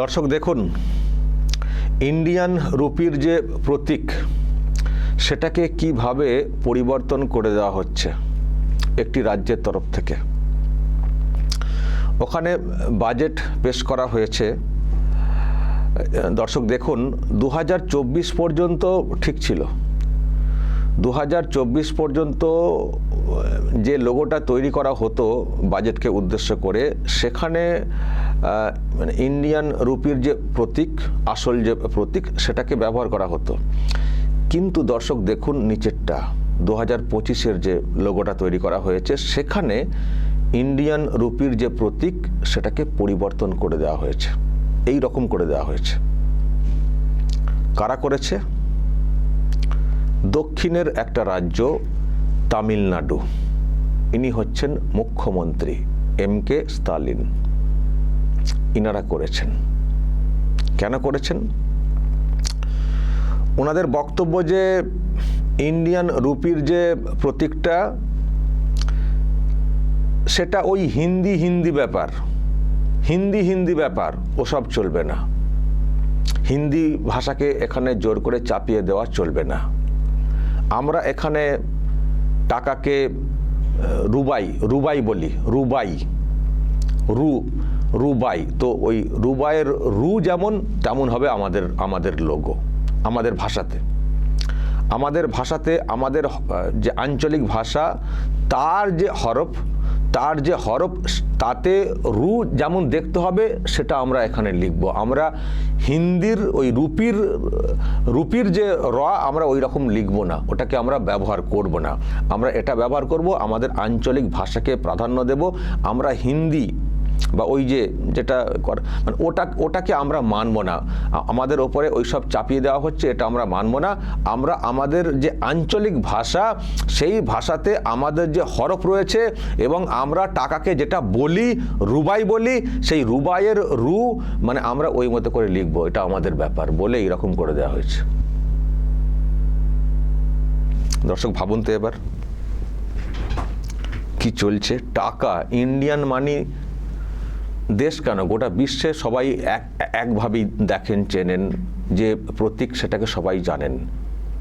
দর্শক, দেখুন ইন্ডিয়ান রুপির যে প্রতীক, সেটাকে কীভাবে পরিবর্তন করে দেওয়া হচ্ছে একটি রাজ্যের তরফ থেকে। ওখানে বাজেট পেশ করা হয়েছে। দর্শক, দেখুন দু হাজার চব্বিশ পর্যন্ত ঠিক ছিল। দু হাজার চব্বিশ পর্যন্ত, যে লোগোটা তৈরি করা হতো বাজেটকে উদ্দেশ্য করে, সেখানে মানে ইন্ডিয়ান রুপির যে প্রতীক, আসল যে প্রতীক, সেটাকে ব্যবহার করা হতো। কিন্তু দর্শক, দেখুন নিচেরটা দু হাজার পঁচিশের যে লোগোটা তৈরি করা হয়েছে, সেখানে ইন্ডিয়ান রুপির যে প্রতীক, সেটাকে পরিবর্তন করে দেওয়া হয়েছে। এই রকম করে দেওয়া হয়েছে। কারা করেছে? দক্ষিণের একটা রাজ্য তামিলনাড়ু। ইনি হচ্ছেন মুখ্যমন্ত্রী এম কে স্তালিন ইনারা করেছেন। কেন করেছেন? ওনাদের বক্তব্য যে ইন্ডিয়ান রুপির যে প্রতীকটা, সেটা ওই হিন্দি হিন্দি ব্যাপার। হিন্দি হিন্দি ব্যাপার, ওসব চলবে না। হিন্দি ভাষাকে এখানে জোর করে চাপিয়ে দেওয়া চলবে না। আমরা এখানে টাকাকে, রুবাই রুবাই বলি, রুবাই, রু, রুবাই। তো ওই রুবাইয়ের রু যেমন, তেমন হবে আমাদের আমাদের লোগো আমাদের ভাষাতে। আমাদের ভাষাতে আমাদের যে আঞ্চলিক ভাষা, তার যে হরফ, তার যে হরফ তাতে রু যেমন দেখতে হবে, সেটা আমরা এখানে লিখব। আমরা হিন্দির ওই রুপির রুপির যে র, আমরা ওই রকম লিখব না। ওটাকে আমরা ব্যবহার করব না। আমরা এটা ব্যবহার করব, আমাদের আঞ্চলিক ভাষাকে প্রাধান্য দেব। আমরা হিন্দি বা ওই যে যেটা কর- মানে ওটা, ওটাকে আমরা মানব না। আমাদের ওপরে ওই সব চাপিয়ে দেওয়া হচ্ছে, এটা আমরা মানব না। আমরা আমাদের যে আঞ্চলিক ভাষা, সেই ভাষাতে আমাদের যে হরফ রয়েছে এবং আমরা টাকাকে যেটা বলি, রুবাই বলি, সেই রুবাইয়ের রু মানে আমরা ওই মতো করে লিখব। এটা আমাদের ব্যাপার বলে এরকম করে দেওয়া হয়েছে। দর্শক, ভাবুন তো এবার। কি চলছে? টাকা ইন্ডিয়ান মানি দেশ কেন? গোটা বিশ্বে সবাই এক, একভাবেই দেখেন, চেনেন যে প্রতীক সেটাকে সবাই জানেন।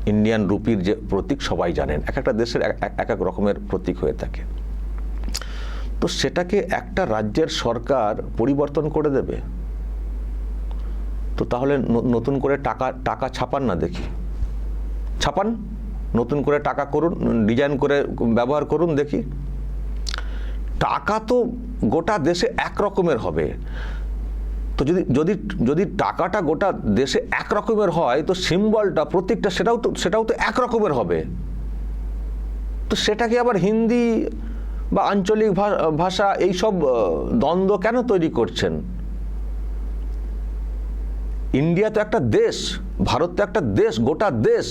ইন্ডিয়ান রুপির যে প্রতীক সবাই জানেন। এক একটা দেশের এক, এক- রকমের প্রতীক হয়ে থাকে। তো সেটাকে একটা রাজ্যের সরকার পরিবর্তন করে দেবে? তো তাহলে নতুন করে টাকা টাকা ছাপান না দেখি। ছাপান, নতুন করে টাকা করুন, ডিজাইন করে ব্যবহার করুন দেখি। টাকা তো গোটা দেশে এক রকমের হবে। তো যদি যদি যদি টাকাটা গোটা দেশে এক রকমের হয়, তো সিম্বলটা প্রত্যেকটা সেটাও তো সেটাও তো এক রকমের হবে। তো সেটাকে আবার হিন্দি বা আঞ্চলিক ভাষা এইসব দ্বন্দ্ব কেন তৈরি করছেন? ইন্ডিয়া তো একটা দেশ, ভারত তো একটা দেশ, গোটা দেশ।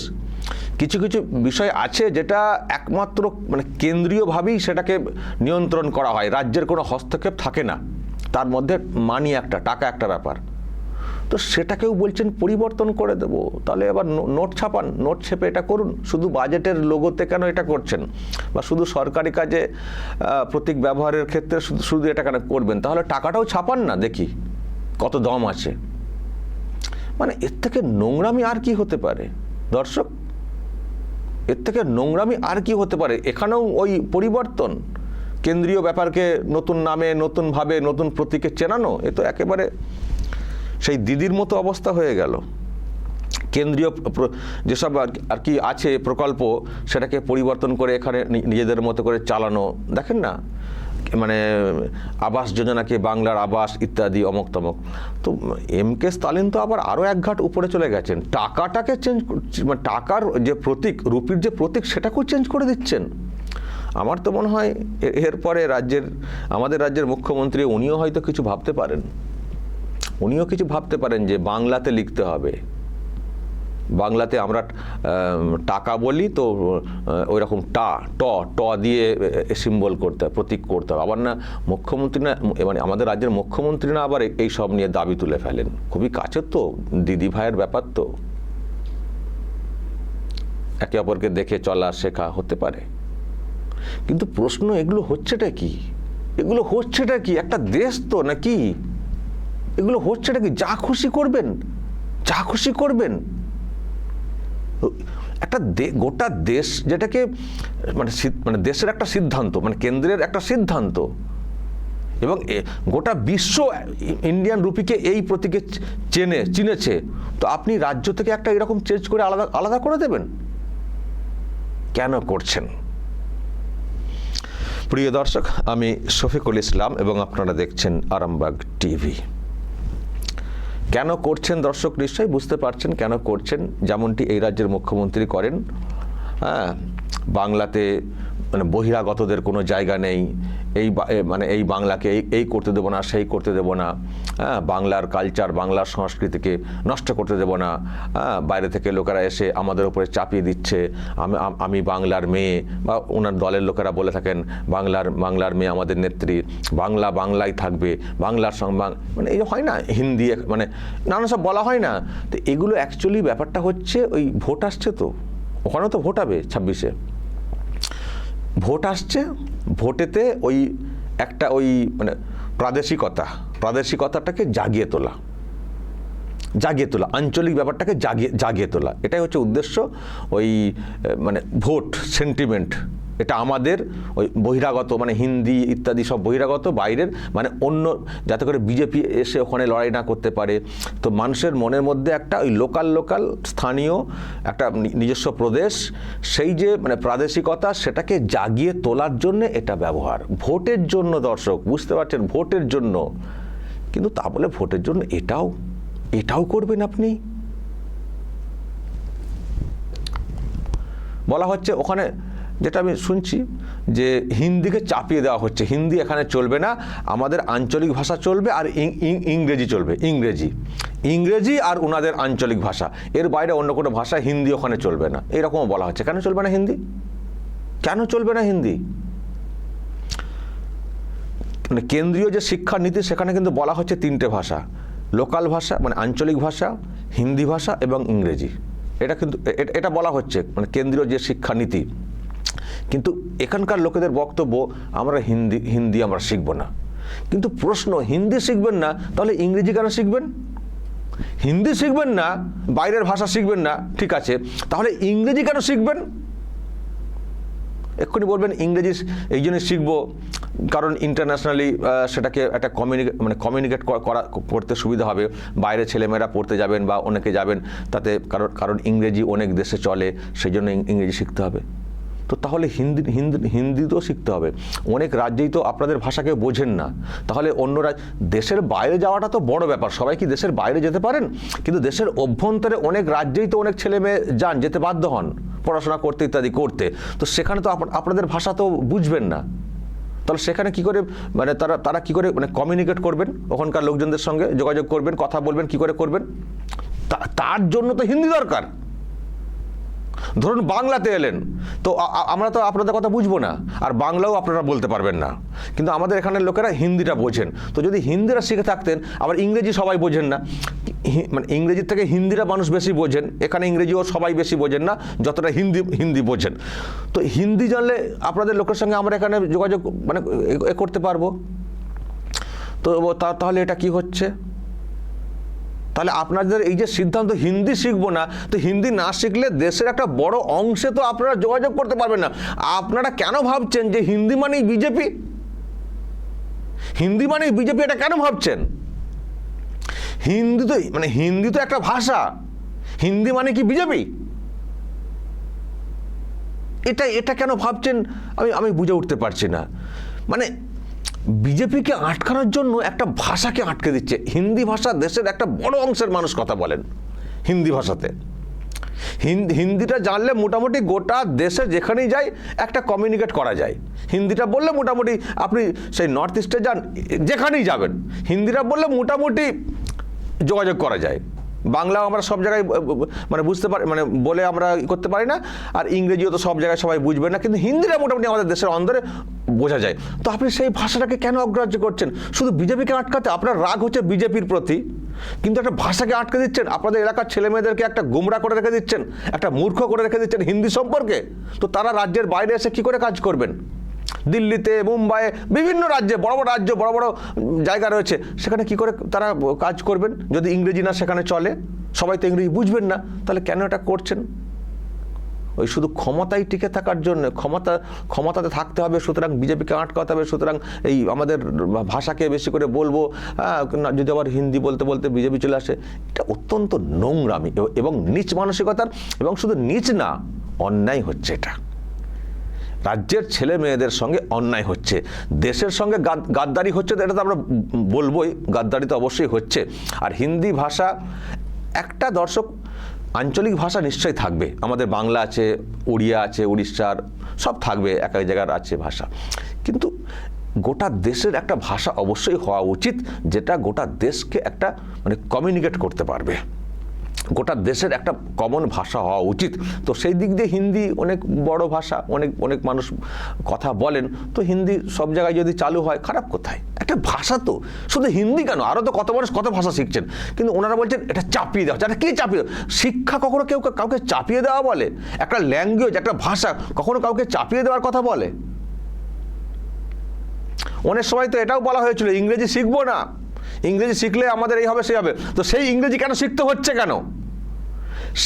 কিছু কিছু বিষয় আছে যেটা একমাত্র মানে কেন্দ্রীয়ভাবেই সেটাকে নিয়ন্ত্রণ করা হয়। রাজ্যের কোনো হস্তক্ষেপ থাকে না। তার মধ্যে মানি একটা, টাকা একটা ব্যাপার। তো সেটাকেও বলছেন পরিবর্তন করে দেব। তাহলে এবার নোট ছাপান নোট ছেপে এটা করুন। শুধু বাজেটের লোগোতে কেন এটা করছেন? বা শুধু সরকারি কাজে প্রতীক ব্যবহারের ক্ষেত্রে শুধু শুধু এটা কেন করবেন? তাহলে টাকাটাও ছাপান না দেখি, কত দম আছে। মানে এর থেকে নোংরামি আর কি হতে পারে? দর্শক এর থেকে নোংরামি আর কি হতে পারে? এখানেও ওই পরিবর্তন। কেন্দ্রীয় ব্যাপারকে নতুন নামে নতুনভাবে নতুন প্রতীকে চেনানো, এ তো একেবারে সেই দিদির মতো অবস্থা হয়ে গেল। কেন্দ্রীয় যেসব আর কি আছে প্রকল্প, সেটাকে পরিবর্তন করে এখানে নিজেদের মতো করে চালানো। দেখেন না মানে আবাস যোজনাকে বাংলার আবাস ইত্যাদি অমক তমক। তো এম কে স্টালিন তো আবার আরও এক ঘাট উপরে চলে গেছেন। টাকাটাকে চেঞ্জ মানে টাকার যে প্রতীক, রুপির যে প্রতীক, সেটাকেও চেঞ্জ করে দিচ্ছেন। আমার তো মনে হয় এরপরে রাজ্যের, আমাদের রাজ্যের মুখ্যমন্ত্রী, উনিও হয়তো কিছু ভাবতে পারেন। উনিও কিছু ভাবতে পারেন যে বাংলাতে লিখতে হবে। বাংলাতে আমরা টাকা বলি তো ওই রকম টা, ট ট দিয়ে সিম্বল করতে হবে প্রতীক করতে হবে। আবার না, মুখ্যমন্ত্রী না মানে আমাদের রাজ্যের মুখ্যমন্ত্রী না আবার এই সব নিয়ে দাবি তুলে ফেলেন। খুবই কাছের তো, দিদি ভাইয়ের ব্যাপার তো। একে অপরকে দেখে চলা, শেখা হতে পারে। কিন্তু প্রশ্ন, এগুলো হচ্ছেটা কি? এগুলো হচ্ছেটা কি? একটা দেশ তো নাকি? এগুলো হচ্ছে নাকি যা খুশি করবেন, যা খুশি করবেন। একটা গোটা দেশ যেটাকে মানে মানে দেশের একটা সিদ্ধান্ত মানে কেন্দ্রের একটা সিদ্ধান্ত। এবং গোটা বিশ্ব ইন্ডিয়ান রুপিকে এই প্রতীকে চেনে, চিনেছে। তো আপনি রাজ্য থেকে একটা এরকম চেঞ্জ করে আলাদা আলাদা করে দেবেন? কেন করছেন? প্রিয় দর্শক, আমি শফিকুল ইসলাম এবং আপনারা দেখছেন আরামবাগ টিভি। কেন করছেন দর্শক নিশ্চয়ই বুঝতে পারছেন কেন করছেন? যেমনটি এই রাজ্যের মুখ্যমন্ত্রী করেন। হ্যাঁ বাংলাতে মানে বহিরাগতদের কোনো জায়গা নেই, এই মানে এই বাংলাকে এই এই করতে দেবো না, সেই করতে দেবো না হ্যাঁ বাংলার কালচার বাংলার সংস্কৃতিকে নষ্ট করতে দেবো না হ্যাঁ বাইরে থেকে লোকেরা এসে আমাদের উপরে চাপিয়ে দিচ্ছে, আমি আমি বাংলার মেয়ে, বা ওনার দলের লোকেরা বলে থাকেন, বাংলার বাংলার মেয়ে আমাদের নেত্রী, বাংলা বাংলায় থাকবে, বাংলার বাং- মানে এই হয় না, হিন্দি মানে নানা সব বলা হয় না, তো এগুলো অ্যাকচুয়ালি ব্যাপারটা হচ্ছে ওই ভোট আসছে তো, ওখানেও তো ভোট হবে ছাব্বিশে। ভোট আসছে, ভোটেতে ওই একটা ওই মানে প্রাদেশিকতা, প্রাদেশিকতাটাকে জাগিয়ে তোলা। জাগিয়ে তোলা, আঞ্চলিক ব্যাপারটাকে জাগিয়ে জাগিয়ে তোলা। এটাই হচ্ছে উদ্দেশ্য, ওই মানে ভোট, সেন্টিমেন্ট। এটা আমাদের ওই বহিরাগত মানে হিন্দি ইত্যাদি সব বহিরাগত, বাইরের মানে অন্য, যাতে করে বিজেপি এসে ওখানে লড়াই না করতে পারে। তো মানুষের মনের মধ্যে একটা ওই লোকাল লোকাল স্থানীয় একটা নিজস্ব প্রদেশ, সেই যে মানে প্রাদেশিকতা, সেটাকে জাগিয়ে তোলার জন্য এটা ব্যবহার। ভোটের জন্য দর্শক, বুঝতে পারছেন? ভোটের জন্য। কিন্তু তা বলে ভোটের জন্য এটাও এটাও করবেন আপনি? বলা হচ্ছে ওখানে যেটা আমি শুনছি যে হিন্দিকে চাপিয়ে দেওয়া হচ্ছে। হিন্দি এখানে চলবে না, আমাদের আঞ্চলিক ভাষা চলবে আর ইংরেজি চলবে, ইংরেজি। ইংরেজি আর ওনাদের আঞ্চলিক ভাষা। এর বাইরে অন্য কোনো ভাষা হিন্দি ওখানে চলবে না। এরকমও বলা হচ্ছে। কেন চলবে না হিন্দি? কেন চলবে না হিন্দি? মানে কেন্দ্রীয় যে শিক্ষা নীতি সেখানে কিন্তু বলা হচ্ছে তিনটে ভাষা। লোকাল ভাষা মানে আঞ্চলিক ভাষা, হিন্দি ভাষা এবং ইংরেজি। এটা কিন্তু এটা বলা হচ্ছে। মানে কেন্দ্রীয় যে শিক্ষা নীতি কিন্তু এখানকার লোকেদের বক্তব্য, আমরা হিন্দি হিন্দি আমরা শিখব না। কিন্তু প্রশ্ন, হিন্দি শিখবেন না, তাহলে ইংরেজি কেন শিখবেন? হিন্দি শিখবেন না, বাইরের ভাষা শিখবেন না, ঠিক আছে, তাহলে ইংরেজি কেন শিখবেন? এক্ষুনি বলবেন ইংরেজি এই জন্য শিখব, কারণ ইন্টারন্যাশনালি সেটাকে একটা কমিউনিকেট মানে কমিউনিকেট করা, করতে সুবিধা হবে। বাইরে ছেলেমেয়েরা পড়তে যাবেন বা অনেকে যাবেন, তাতে কারণ কারণ ইংরেজি অনেক দেশে চলে, সেই জন্য ইংরেজি শিখতে হবে। তো তাহলে হিন্দি হিন্দি হিন্দি তো শিখতে হবে। অনেক রাজ্যেই তো আপনাদের ভাষাকে বোঝেন না। তাহলে অন্য রাজ দেশের বাইরে যাওয়াটা তো বড় ব্যাপার। সবাই কি দেশের বাইরে যেতে পারেন? কিন্তু দেশের অভ্যন্তরে অনেক রাজ্যেই তো অনেক ছেলে মেয়ে যান, যেতে বাধ্য হন পড়াশোনা করতে ইত্যাদি করতে। তো সেখানে তো আপ- আপনাদের ভাষা তো বুঝবেন না। তাহলে সেখানে কি করে মানে তারা তারা কি করে মানে কমিউনিকেট করবেন? ওখানকার লোকজনদের সঙ্গে যোগাযোগ করবেন, কথা বলবেন, কি করে করবেন? তার জন্য তো হিন্দি দরকার। ধরুন বাংলাতে এলেন, তো আমরা তো আপনাদের কথা বুঝব না, আর বাংলাও আপনারা বলতে পারবেন না। কিন্তু আমাদের এখানের লোকেরা হিন্দিটা বোঝেন। তো যদি হিন্দিরা শিখে থাকতেন, আবার ইংরেজি সবাই বোঝেন না। মানে ইংরেজির থেকে হিন্দিরা মানুষ বেশি বোঝেন, এখানে ইংরেজিও সবাই বেশি বোঝেন না, যতটা হিন্দি হিন্দি বোঝেন। তো হিন্দি জানলে আপনাদের লোকের সঙ্গে আমরা এখানে যোগাযোগ মানে এ- করতে পারব। তা- তাহলে এটা কি হচ্ছে? তাহলে আপনাদের এই যে সিদ্ধান্ত হিন্দি শিখব না, তো হিন্দি না শিখলে দেশের একটা বড় অংশে তো আপনারা যোগাযোগ করতে পারবেন না। আপনারা কেন ভাবছেন যে হিন্দি মানেই বিজেপি? হিন্দি মানেই বিজেপি, এটা কেন ভাবছেন? হিন্দি তো মানে হিন্দি তো একটা ভাষা। হিন্দি মানে কি বিজেপি? এটা এটা কেন ভাবছেন? আমি আমি বুঝে উঠতে পারছি না। মানে বিজেপিকে আটকানোর জন্য একটা ভাষাকে আটকে দিচ্ছে। হিন্দি ভাষা দেশের একটা বড় অংশের মানুষ কথা বলেন, হিন্দি ভাষাতে। হিন্দি হিন্দিটা জানলে মোটামুটি গোটা দেশে যেখানেই যাই একটা কমিউনিকেট করা যায়। হিন্দিটা বললে মোটামুটি আপনি সেই নর্থ ইস্টে যান, যেখানেই যাবেন। হিন্দিটা বললে মোটামুটি যোগাযোগ করা যায়। বাংলাও আমরা সব জায়গায় মানে বুঝতে পারি মানে বলে আমরা করতে পারি না, আর ইংরেজিও তো সব জায়গায় সবাই বুঝবে না, কিন্তু হিন্দিটা মোটামুটি আমাদের দেশের অন্দরে বোঝা যায়। তো আপনি সেই ভাষাটাকে কেন অগ্রাহ্য করছেন? শুধু বিজেপিকে আটকাতে আপনার রাগ হচ্ছে বিজেপির প্রতি, কিন্তু একটা ভাষাকে আটকে দিচ্ছেন, আপনাদের এলাকার ছেলে মেয়েদেরকে একটা গুমরা করে রেখে দিচ্ছেন, একটা মূর্খ করে রেখে দিচ্ছেন হিন্দি সম্পর্কে? তো তারা রাজ্যের বাইরে এসে কি করে কাজ করবেন? দিল্লিতে মুম্বাইয়ে বিভিন্ন রাজ্যে বড় বড় রাজ্য বড় বড় জায়গা রয়েছে। সেখানে কি করে তারা কাজ করবেন? যদি ইংরেজি না সেখানে চলে সবাই তো ইংরেজি বুঝবেন না তাহলে কেন এটা করছেন? ওই শুধু ক্ষমতায় টিকে থাকার জন্য ক্ষমতা ক্ষমতাতে থাকতে হবে সুতরাং বিজেপিকে আটকাতে হবে সুতরাং এই আমাদের ভাষাকে বেশি করে বলব হ্যাঁ, যদি আবার হিন্দি বলতে বলতে বিজেপি চলে আসে এটা অত্যন্ত নোংরামি এবং নিচ মানসিকতার এবং শুধু নিচ না অন্যায় হচ্ছে এটা। রাজ্যের ছেলে মেয়েদের সঙ্গে অন্যায় হচ্ছে। দেশের সঙ্গে গাদ- গাদ্দারি হচ্ছে এটা তো আমরা বলবোই, গাদ্দারি তো অবশ্যই হচ্ছে। আর হিন্দি ভাষা, একটা দর্শক আঞ্চলিক ভাষা নিশ্চয়ই থাকবে। আমাদের বাংলা আছে উড়িয়া আছে, উড়িষ্যার সব থাকবে, এক এক জায়গার আছে ভাষা। কিন্তু গোটা দেশের একটা ভাষা অবশ্যই হওয়া উচিত, যেটা গোটা দেশকে একটা মানে কমিউনিকেট করতে পারবে। গোটা দেশের একটা কমন ভাষা হওয়া উচিত। তো সেই দিক দিয়ে হিন্দি অনেক বড় ভাষা, অনেক অনেক মানুষ কথা বলেন। তো হিন্দি সব জায়গায় যদি চালু হয়, খারাপ কোথায়? একটা ভাষা তো। শুধু হিন্দি কেন? আরও তো কত মানুষ কত ভাষা শিখছেন। কিন্তু ওনারা বলছেন, এটা চাপিয়ে দেওয়া হচ্ছে এটা কে চাপিয়ে? শিক্ষা কখনো কেউ কাউকে চাপিয়ে দেওয়া বলে? একটা ল্যাঙ্গুয়েজ একটা ভাষা কখনো কাউকে চাপিয়ে দেওয়ার কথা বলে? অনেক সময় তো এটাও বলা হয়েছিল, ইংরেজি শিখব না। ইংরেজি শিখলে আমাদের এই হবে, সেই হবে। তো সেই ইংরেজি কেন শিখতে হচ্ছে কেন?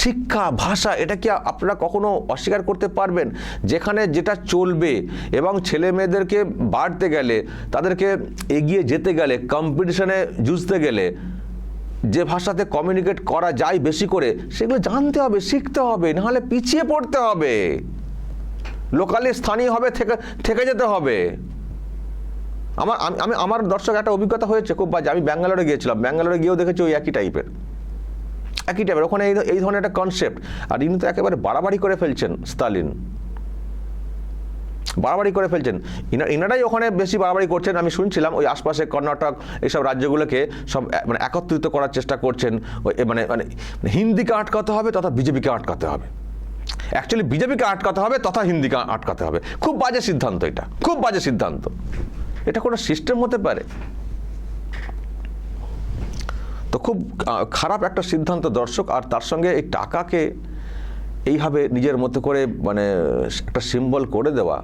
শিক্ষা, ভাষা, এটা কি আপনারা কখনো অস্বীকার করতে পারবেন? যেখানে যেটা চলবে এবং ছেলে মেয়েদেরকে বাড়তে গেলে, তাদেরকে এগিয়ে যেতে গেলে কম্পিটিশনে জুঝতে গেলে, যে ভাষাতে কমিউনিকেট করা যায় বেশি করে, সেগুলো জানতে হবে, শিখতে হবে, নাহলে পিছিয়ে পড়তে হবে। লোকালি স্থানীয় হবে, থেকে থেকে যেতে হবে। আমার, আমি আমি, আমার দর্শক একটা অভিজ্ঞতা হয়েছে খুব বাজে। আমি ব্যাঙ্গালোরে গিয়েছিলাম। ব্যাঙ্গালোরে গিয়েও দেখেছি ওই একই টাইপের একই টাইপের ওখানে এই ধরনের একটা কনসেপ্ট আর ইনি তো একেবারে বাড়াবাড়ি করে ফেলছেন, স্টালিন। বাড়াবাড়ি করে ফেলছেন। ইনা, ইনারাই ওখানে বেশি বাড়াবাড়ি করছেন। আমি শুনছিলাম ওই আশপাশে কর্ণাটক এইসব রাজ্যগুলোকে সব মানে একত্রিত করার চেষ্টা করছেন। ওই মানে মানে হিন্দিকে আটকাতে হবে তথা বিজেপিকে আটকাতে হবে। অ্যাকচুয়ালি বিজেপিকে আটকাতে হবে তথা হিন্দিকে আটকাতে হবে। খুব বাজে সিদ্ধান্ত এটা। খুব বাজে সিদ্ধান্ত। এটা কোনো সিস্টেম হতে পারে। তো খুব খারাপ একটা সিদ্ধান্ত দর্শক, আর তার সঙ্গে এই টাকাকে এইভাবে নিজের মতো করে মানে একটা সিম্বল করে দেওয়া।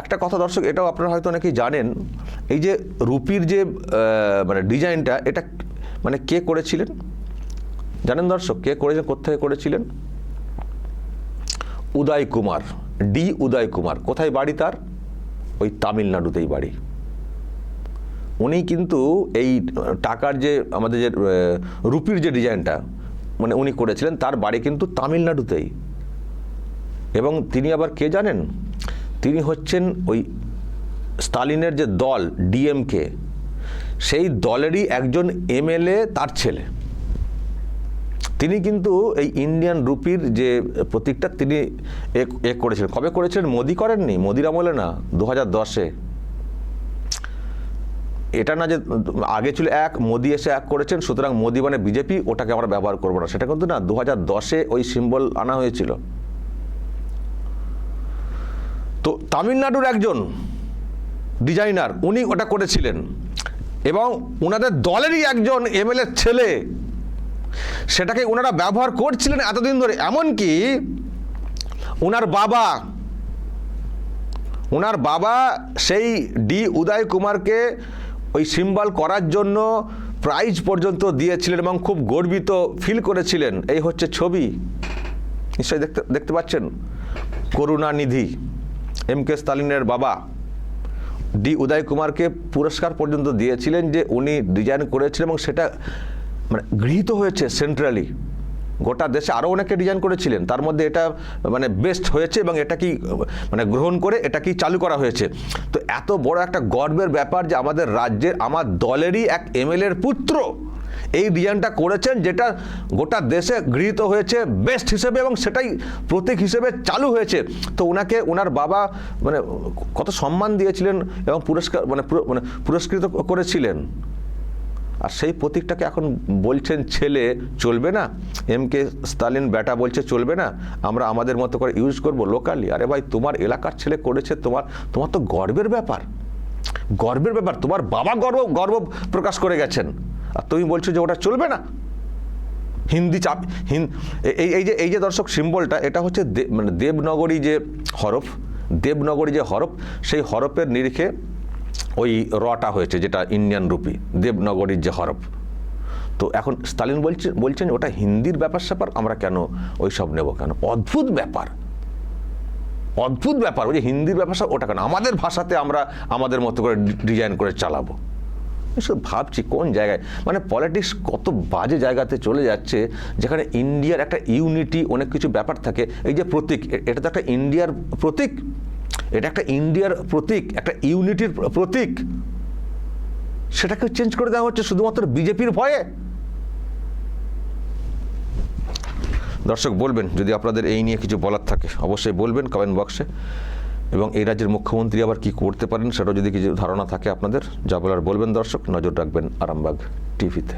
একটা কথা দর্শক, এটাও আপনারা হয়তো অনেকেই জানেন, এই যে রুপির যে মানে ডিজাইনটা, এটা মানে কে করেছিলেন? জানেন দর্শক, কে করেছেন কোথায় করেছিলেন? উদয় কুমার, ডি উদয় কুমার। কোথায় বাড়ি তার? ওই তামিলনাড়ুতেই বাড়ি। উনি কিন্তু এই টাকার যে আমাদের যে রুপির যে ডিজাইনটা মানে উনি করেছিলেন, তার বাড়ি কিন্তু তামিলনাড়ুতেই। এবং তিনি আবার কে জানেন? তিনি হচ্ছেন ওই স্টালিনের যে দল, ডিএমকে, সেই দলেরই একজন এমএলএ তার ছেলে। তিনি কিন্তু এই ইন্ডিয়ান রুপির যে প্রতীকটা তিনি এ করেছিলেন। কবে করেছিলেন? মোদি করেননি? মোদির আমলে না দু হাজার দশে। এটা না যে আগে ছিল এক, মোদি এসে এক করেছেন, সুতরাং মোদি মানে বিজেপি, ওটাকে আমরা ব্যবহার করব না। সেটা কিন্তু না দু হাজার দশে ওই সিম্বল আনা হয়েছিল। তো তামিলনাড়ুর একজন ডিজাইনার উনি ওটা করেছিলেন। এবং ওনাদের দলেরই একজন এমএলএ ছেলে সেটাকে ওনারা ব্যবহার করছিলেন এতদিন ধরে। এমনকি ওনার বাবা ওনার বাবা সেই ডি উদয় কুমারকে ওই সিম্বল করার জন্য প্রাইজ পর্যন্ত দিয়েছিলেন এবং খুব গর্বিত ফিল করেছিলেন। এই হচ্ছে ছবি। নিশ্চয়ই দেখতে দেখতে পাচ্ছেন? করুণানিধি এম কে স্টালিনের বাবা। ডি উদয় কুমারকে পুরস্কার পর্যন্ত দিয়েছিলেন যে উনি ডিজাইন করেছিলেন এবং সেটা মানে গৃহীত হয়েছে সেন্ট্রালি গোটা দেশে আরও অনেকে ডিজাইন করেছিলেন। তার মধ্যে এটা মানে বেস্ট হয়েছে এবং এটা কি মানে গ্রহণ করে এটা কি চালু করা হয়েছে। তো এত বড় একটা গর্বের ব্যাপার যে আমাদের রাজ্যের, আমার দলেরই এক এমএলএর পুত্র এই ডিজাইনটা করেছেন যেটা গোটা দেশে গৃহীত হয়েছে বেস্ট হিসেবে এবং সেটাই প্রতীক হিসেবে চালু হয়েছে। তো ওনাকে ওনার বাবা মানে কত সম্মান দিয়েছিলেন এবং পুরস্কার মানে মানে পুরস্কৃত করেছিলেন। আর সেই প্রতীকটাকে এখন বলছেন ছেলে, চলবে না? এম কে স্টালিন ব্যাটা বলছে, চলবে না? আমরা আমাদের মতো করে ইউজ করব লোকালি আরে ভাই, তোমার এলাকার ছেলে করেছে, তোমার তোমার তো গর্বের ব্যাপার। গর্বের ব্যাপার, তোমার বাবা গর্ব গর্ব প্রকাশ করে গেছেন। আর তুমি বলছো যে ওটা চলবে না? হিন্দি চাপ এই এই যে এই যে দর্শক সিম্বলটা এটা হচ্ছে মানে দেবনগরী যে হরফ, দেবনগরী যে হরফ, সেই হরফের নিরিখে ওই রটা হয়েছে, যেটা ইন্ডিয়ান রুপি দেবনগরীর যে হরফ। তো এখন স্টালিন বলছে, বলছেন ওটা হিন্দির ব্যাপার স্যাপার, আমরা কেন ওই সব নেব কেন? অদ্ভুত ব্যাপার। অদ্ভুত ব্যাপার, ওই যে হিন্দির ব্যাপার ওটা কেন? আমাদের ভাষাতে আমরা আমাদের মতো করে ডিজাইন করে চালাবো। এসব ভাবছি কোন জায়গায় মানে পলিটিক্স কত বাজে জায়গাতে চলে যাচ্ছে, যেখানে ইন্ডিয়ার একটা ইউনিটি অনেক কিছু ব্যাপার থাকে। এই যে প্রতীক এটা তো একটা ইন্ডিয়ার প্রতীক। এটা একটা ইন্ডিয়ার প্রতীক, একটা ইউনিটির প্রতীক। সেটাকে চেঞ্জ করে দেওয়া হচ্ছে শুধুমাত্র বিজেপির ভয়ে। দর্শক, বলবেন, যদি আপনাদের এই নিয়ে কিছু বলার থাকে, অবশ্যই বলবেন কমেন্ট বক্সে এবং এই রাজ্যের মুখ্যমন্ত্রী আবার কি করতে পারেন সেটা যদি কিছু ধারণা থাকে আপনাদের, যা বলার বলবেন দর্শক, নজর রাখবেন আরামবাগ টিভিতে।